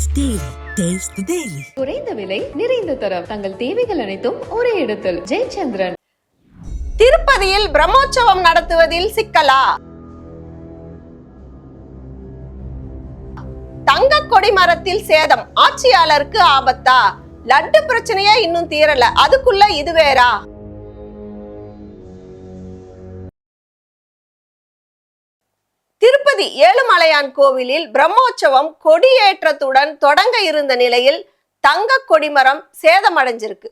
Taste the Daily. குறைந்த விலை நிறைந்த தரம். தங்கள் தேவைகள் அனைத்தும் ஒரே இடத்தில். ஜெயச்சந்திரன். திருப்பதியில் பிரம்மோற்சவம் நடத்துவதில் சிக்கலா? தங்க கொடி மரத்தில் சேதம். ஆட்சியாளருக்கு ஆபத்தா? லட்டு பிரச்சனையே இன்னும் தீரல. அதுக்குள்ள இது வேறா? திருப்பதி ஏழுமலையான் கோவிலில் பிரம்மோற்சவம் கொடியேற்றத்துடன் தொடங்க இருந்த நிலையில் தங்க கொடிமரம் சேதமடைஞ்சிருக்கு.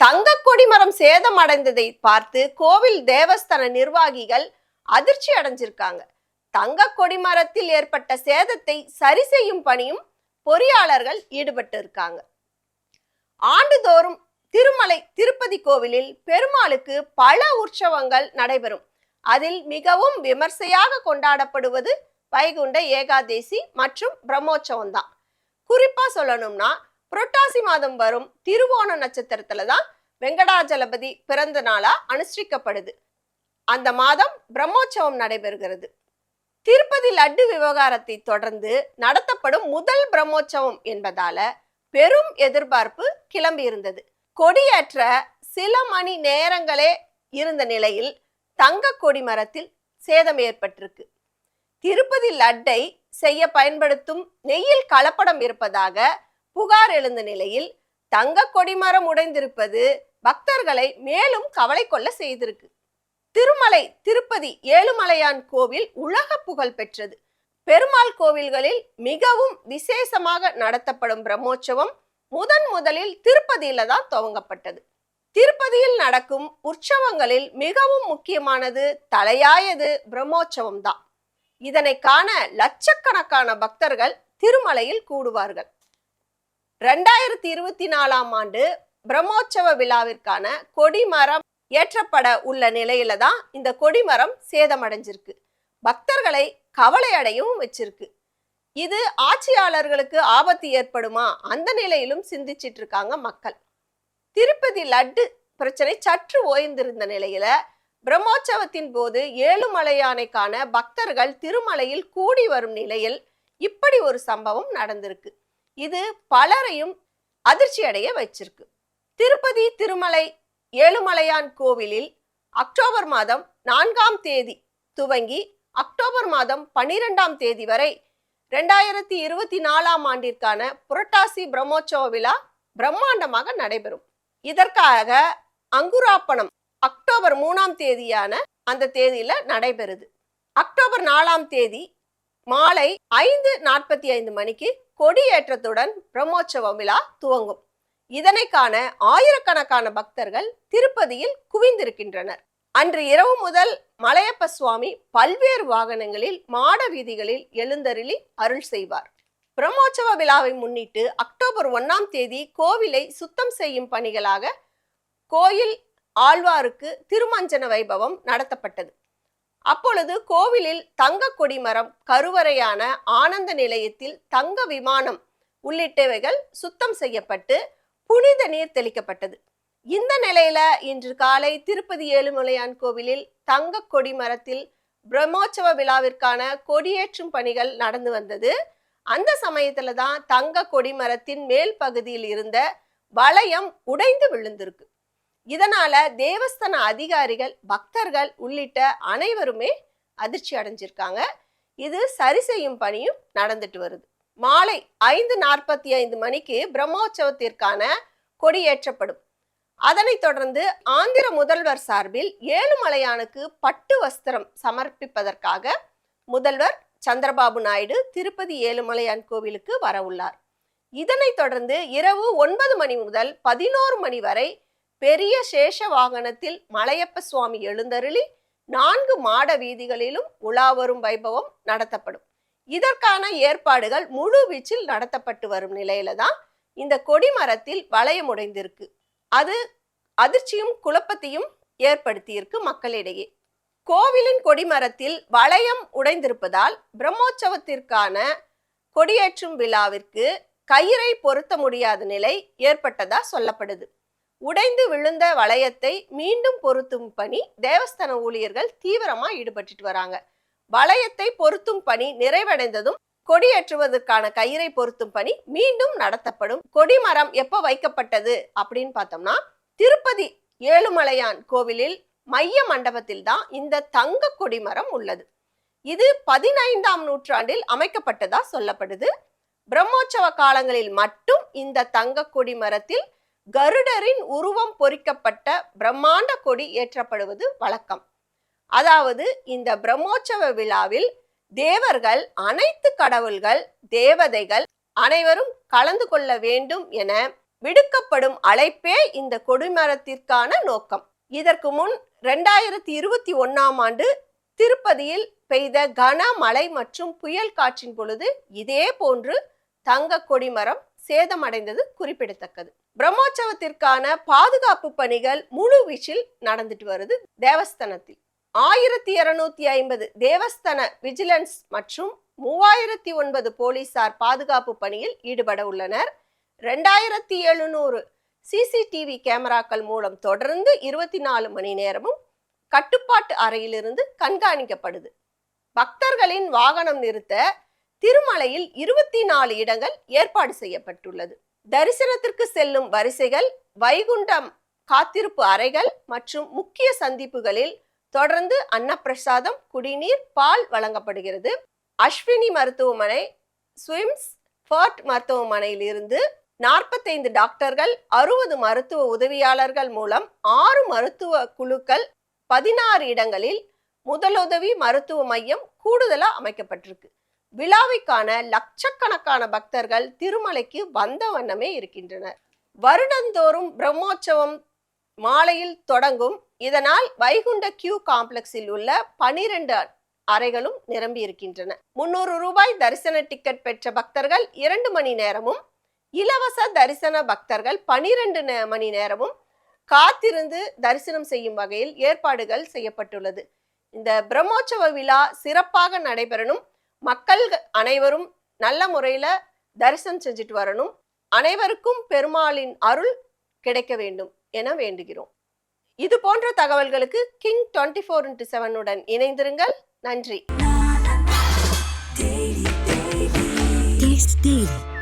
தங்க கொடிமரம் சேதமடைந்ததை பார்த்து கோவில் தேவஸ்தான நிர்வாகிகள் அதிர்ச்சி அடைஞ்சிருக்காங்க. தங்க கொடிமரத்தில் ஏற்பட்ட சேதத்தை சரி செய்யும் பணியும் பொறியாளர்கள் ஈடுபட்டு இருக்காங்க ஆண்டுதோறும் திருமலை திருப்பதி கோவிலில் பெருமாளுக்கு பல உற்சவங்கள் நடைபெறும். அதில் மிகவும் விமர்சையாக கொண்டாடப்படுவது வைகுண்ட ஏகாதேசி மற்றும் பிரம்மோற்சவம் தான் குறிப்பா சொல்லணும்னா புரட்டாசி மாதம் வரும் திருவோண நட்சத்திரத்துல தான் வெங்கடாஜலபதி பிறந்த நாளா அனுஷ்டிக்கப்படுது. அந்த மாதம் பிரம்மோற்சவம் நடைபெறுகிறது. திருப்பதி லட்டு விவகாரத்தை தொடர்ந்து நடத்தப்படும் முதல் பிரம்மோற்சவம் என்பதால பெரும் எதிர்பார்ப்பு கிளம்பி இருந்தது கொடியேற்ற சில மணி நேரங்களே இருந்த நிலையில் தங்க கொடி மரத்தில் சேதம் ஏற்பட்டிருக்கு. திருப்பதி லட்டை செய்ய பயன்படுத்தும் நெய்யில் கலப்படம் இருப்பதாக புகார் எழுந்த நிலையில் தங்க கொடிமரம் உடைந்திருப்பது பக்தர்களை மேலும் கவலை கொள்ள செய்திருக்கு. திருமலை திருப்பதி ஏழுமலையான் கோவில் உலக புகழ் பெற்றது. பெருமாள் கோவில்களில் மிகவும் விசேஷமாக நடத்தப்படும் பிரம்மோற்சவம் முதன் முதலில் திருப்பதியில தான் துவங்கப்பட்டது. திருப்பதியில் நடக்கும் உற்சவங்களில் மிகவும் முக்கியமானது தலையாயது பிரம்மோற்சவம் தான் இதனை காண லட்சக்கணக்கான பக்தர்கள் திருமலையில் கூடுவார்கள். ரெண்டாயிரத்தி இருபத்தி நாலாம் ஆண்டு பிரம்மோற்சவ விழாவிற்கான கொடிமரம் ஏற்றப்பட உள்ள நிலையில தான் இந்த கொடிமரம் சேதமடைஞ்சிருக்கு. பக்தர்களை கவலை அடையவும் வச்சிருக்கு. இது ஆட்சியாளர்களுக்கு ஆபத்து ஏற்படுமா? அந்த நிலையிலும் சிந்திச்சிட்டு இருக்காங்க மக்கள். திருப்பதி லட்டு பிரச்சனை சற்று ஓய்ந்திருந்த நிலையில பிரம்மோற்சவத்தின் போது ஏழுமலையானைக்கான பக்தர்கள் திருமலையில் கூடி வரும் நிலையில் இப்படி ஒரு சம்பவம் நடந்திருக்கு. இது பலரையும் அதிர்ச்சி அடைய வச்சிருக்கு. திருப்பதி திருமலை ஏழுமலையான் கோவிலில் அக்டோபர் மாதம் நான்காம் தேதி துவங்கி அக்டோபர் மாதம் பனிரெண்டாம் தேதி வரை ரெண்டாயிரத்தி இருபத்தி நாலாம் ஆண்டிற்கான புரட்டாசி பிரம்மோற்சவ விழா பிரம்மாண்டமாக நடைபெறும். இதற்காக அங்குராப்பணம் அக்டோபர் மூணாம் தேதியான அந்த தேதியில நடைபெறுது. அக்டோபர் நாலாம் தேதி மாலை ஐந்து நாற்பத்தி ஐந்து மணிக்கு கொடியேற்றத்துடன் பிரம்மோற்சவ விழா துவங்கும். இதனை காண ஆயிரக்கணக்கான பக்தர்கள் திருப்பதியில் குவிந்திருக்கின்றனர். அன்று இரவு முதல் மலையப்ப சுவாமி பல்வேறு வாகனங்களில் மாட வீதிகளில் எழுந்தருளி அருள் செய்வார். பிரம்மோற்சவ விழாவை முன்னிட்டு அக்டோபர் ஒன்னாம் தேதி கோவிலை சுத்தம் செய்யும் பணிகளாக கோயில் ஆழ்வாருக்கு திருமஞ்சன வைபவம் நடத்தப்பட்டது. அப்பொழுது கோவிலில் தங்க கொடிமரம் கருவறையான ஆனந்த நிலையத்தில் தங்க விமானம் உள்ளிட்டவைகள் சுத்தம் செய்யப்பட்டு புனித நீர் தெளிக்கப்பட்டது. இந்த நிலையில இன்று காலை திருப்பதி ஏழுமலையான் கோவிலில் தங்க கொடி மரத்தில் பிரம்மோற்சவ விழாவிற்கான கொடியேற்றும் பணிகள் நடந்து வந்தது. அந்த சமயத்துல தான் தங்க கொடி மரத்தின் மேல் பகுதியில் இருந்த வளையம் உடைந்து விழுந்திருக்கு. இதனால தேவஸ்தான அதிகாரிகள் பக்தர்கள் உள்ளிட்ட அனைவருமே அதிர்ச்சி அடைஞ்சிருக்காங்க. இது சரி செய்யும் பணியும் நடந்துட்டு வருது. மாலை ஐந்து நாற்பத்தி ஐந்து மணிக்கு பிரம்மோற்சவத்திற்கான கொடியேற்றப்படும் அதனைத் தொடர்ந்து ஆந்திர முதல்வர் சார்பில் ஏழுமலையானுக்கு பட்டு வஸ்திரம் சமர்ப்பிப்பதற்காக முதல்வர் சந்திரபாபு நாயுடு திருப்பதி ஏழுமலையான் கோவிலுக்கு வர உள்ளார் இதனைத் தொடர்ந்து இரவு ஒன்பது மணி முதல் பதினோரு மணி வரை பெரிய சேஷ வாகனத்தில் மலையப்ப சுவாமி எழுந்தருளி நான்கு மாட வீதிகளிலும் உலாவரும் வைபவம் நடத்தப்படும். இதற்கான ஏற்பாடுகள் முழு வீச்சில் நடத்தப்பட்டு வரும் நிலையில தான் இந்த கொடிமரத்தில் வளையம் உடைந்திருக்கு. அது அதிர்ச்சியும் குழப்பத்தையும் ஏற்படுத்தியிருக்கு மக்களிடையே. கோவிலின் கொடிமரத்தில் வளையம் உடைந்திருப்பதால் பிரம்மோற்சவத்திற்கான கொடியேற்றும் விழாவிற்கு கயிறை பொருத்த முடியாத நிலை ஏற்பட்டதா சொல்லப்படுது. உடைந்து விழுந்த வளையத்தை மீண்டும் பொருத்தும் பணி தேவஸ்தான ஊழியர்கள் தீவிரமா ஈடுபட்டுட்டு வராங்க. வளையத்தை பொருத்தும் பணி நிறைவடைந்ததும் கொடியேற்றுவதற்கான கயிறை பொருத்தும் பணி மீண்டும் நடத்தப்படும். கொடிமரம் எப்போ வைக்கப்பட்டது அப்படின்னு பார்த்தோம்னா திருப்பதி ஏழுமலையான் கோவிலில் மைய மண்டபத்தில் தான் இந்த தங்க கொடிமரம் உள்ளது. இது பதினைந்தாம் நூற்றாண்டில் அமைக்கப்பட்டதா சொல்லப்படுது. பிரம்மோற்சவ காலங்களில் மட்டும் இந்த தங்க கொடி மரத்தில் கருடரின் உருவம் பொறிக்கப்பட்ட பிரம்மாண்ட கொடி ஏற்றப்படுவது வழக்கம். அதாவது இந்த பிரம்மோற்சவ விழாவில் தேவர்கள் அனைத்து கடவுள்கள் தேவதைகள் அனைவரும் கலந்து கொள்ள வேண்டும் என விடுக்கப்படும் அழைப்பே இந்த கொடிமரத்திற்கான நோக்கம். இதற்கு முன் ரெண்டாயிரத்தி இருபத்தி ஒன்னாம் ஆண்டு திருப்பதியில் பெய்த கனமழை மற்றும் புயல் காற்றின் பொழுது இதே போன்று தங்க கொடிமரம் சேதமடைந்தது குறிப்பிடத்தக்கது. பிரம்மோற்சவத்திற்கான பாதுகாப்பு பணிகள் முழு வீச்சில் நடந்துட்டு வருது தேவஸ்தானத்தில். ஆயிரத்தி இருநூத்தி ஐம்பது தேவஸ்தான விஜிலன்ஸ் மற்றும் மூவாயிரத்தி ஒன்பது போலீசார் பாதுகாப்பு பணியில் ஈடுபட உள்ளனர். ரெண்டாயிரத்தி எழுநூறு சிசிடிவி கேமராக்கள் மூலம் தொடர்ந்து இருபத்தி நாலு மணி நேரமும் கட்டுப்பாட்டு அறையிலிருந்து கண்காணிக்கப்படுது. பக்தர்களின் வாகனம் நிறுத்த திருமலையில் இருபத்தி நாலு இடங்கள் ஏற்பாடு செய்யப்பட்டுள்ளது. தரிசனத்திற்கு செல்லும் வரிசைகள் வைகுண்டம் காத்திருப்பு அறைகள் மற்றும் முக்கிய சந்திப்புகளில் தொடர்ந்து அன்னப்பிரசாதம் குடிநீர் பால் வழங்கப்படுகிறது. அஸ்வினி மருத்துவமனை ஸ்விம்ஸ் ஃபர்ட் மருத்துவமனையில் இருந்து நாற்பத்தைந்து டாக்டர்கள் அறுபது மருத்துவ உதவியாளர்கள் மூலம் ஆறு மருத்துவ குழுக்கள் பதினாறு இடங்களில் முதலுதவி மருத்துவ மையம் கூடுதலாக அமைக்கப்பட்டிருக்கு. விழாவைக்கான லட்சக்கணக்கான பக்தர்கள் திருமலைக்கு வந்த வண்ணமே இருக்கின்றனர். வருடந்தோறும் பிரம்மோற்சவம் மாலையில் தொடங்கும். இதனால் வைகுண்ட கியூ காம்ப்ளெக்ஸில் உள்ள பனிரெண்டு அறைகளும் நிரம்பி இருக்கின்றன முன்னூறு ரூபாய் தரிசன டிக்கெட் பெற்ற பக்தர்கள் இரண்டு மணி நேரமும் இலவச தரிசன பக்தர்கள் பனிரெண்டு மணி நேரமும் காத்திருந்து தரிசனம் செய்யும் வகையில் ஏற்பாடுகள் செய்யப்பட்டுள்ளது. இந்த பிரம்மோற்சவ விழா சிறப்பாக நடைபெறணும். மக்கள் அனைவரும் நல்ல முறையில தரிசனம் செஞ்சுட்டு வரணும். அனைவருக்கும் பெருமாளின் அருள் கிடைக்க வேண்டும் என வேண்டுகிறோம். இது போன்ற தகவல்களுக்கு கிங் டுவெண்ட்டி ஃபோர் இன்ட்டு செவனுடன் இணைந்திருங்கள். நன்றி.